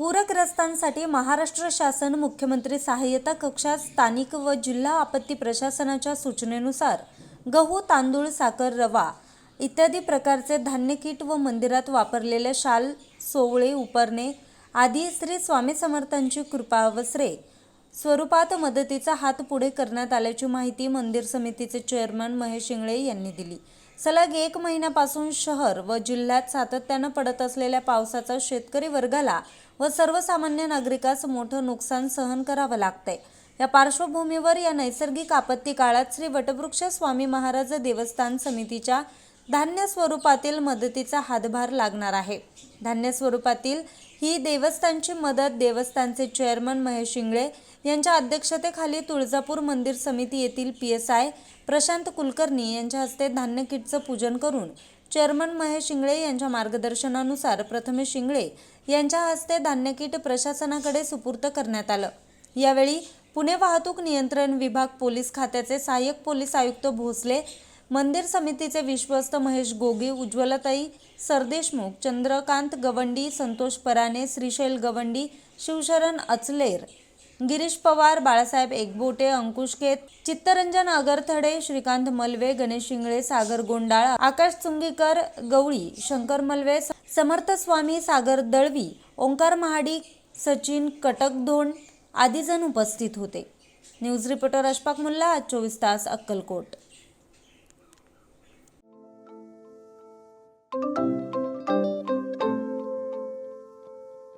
पूरग्रस्तांसाठी महाराष्ट्र शासन मुख्यमंत्री सहाय्यता कक्षात स्थानिक व जिल्हा आपत्ती प्रशासनाच्या सूचनेनुसार गहू तांदूळ साखर रवा इत्यादी प्रकारचे धान्य किट व मंदिरात वापरलेले शाल सोवळे उपरणे आदी श्री स्वामी समर्थांची कृपावस्त्रे स्वरूपात मदतीचा हात पुढे करण्यात आल्याची माहिती मंदिर समितीचे चेअरमन महेश इंगळे यांनी दिली. सलग एक महिन्यापासून शहर व जिल्ह्यात सातत्यानं पडत असलेल्या पावसाचा शेतकरी वर्गाला व सर्वसामान्य नागरिकास मोठं नुकसान सहन करावं लागतंय. या पार्श्वभूमीवर या नैसर्गिक आपत्ती काळात श्री वटवृक्ष स्वामी महाराज देवस्थान समितीच्या धान्य स्वरूपातील मदतीचा हातभार लागणार आहे. धान्य स्वरूपातील ही देवस्थानची मदत देवस्थानचे चेअरमन महेश शिंगळे यांच्या अध्यक्षतेखाली तुळजापूर मंदिर समिती येथील P S I Prashant Kulkarni यांच्या हस्ते धान्य किटचं पूजन करून चेअरमन महेश शिंगळे यांच्या मार्गदर्शनानुसार प्रथमेश शिंगळे यांच्या हस्ते धान्य किट प्रशासनाकडे सुपूर्त करण्यात आलं. यावेळी पुणे वाहतूक नियंत्रण विभाग पोलीस खात्याचे सहाय्यक पोलीस आयुक्त भोसले मंदिर समितीचे विश्वस्त महेश गोगे उज्ज्वलताई सरदेशमुख चंद्रकांत गवंडी संतोष पराने श्रीशैल गवंडी शिवशरण अचलेर गिरीश पवार बाळासाहेब एकबोटे अंकुश खेत चित्तरंजन अगरथडे श्रीकांत मलवे गणेश इंगळे सागर गोंडाळ आकाश चुंगीकर गवळी शंकर मलवे समर्थ स्वामी सागर दळवी ओंकार महाडी सचिन कटकधोंड आदी जण उपस्थित होते. न्यूज रिपोर्टर अशफाक मुल्ला आज चोवीस तास अक्कलकोट.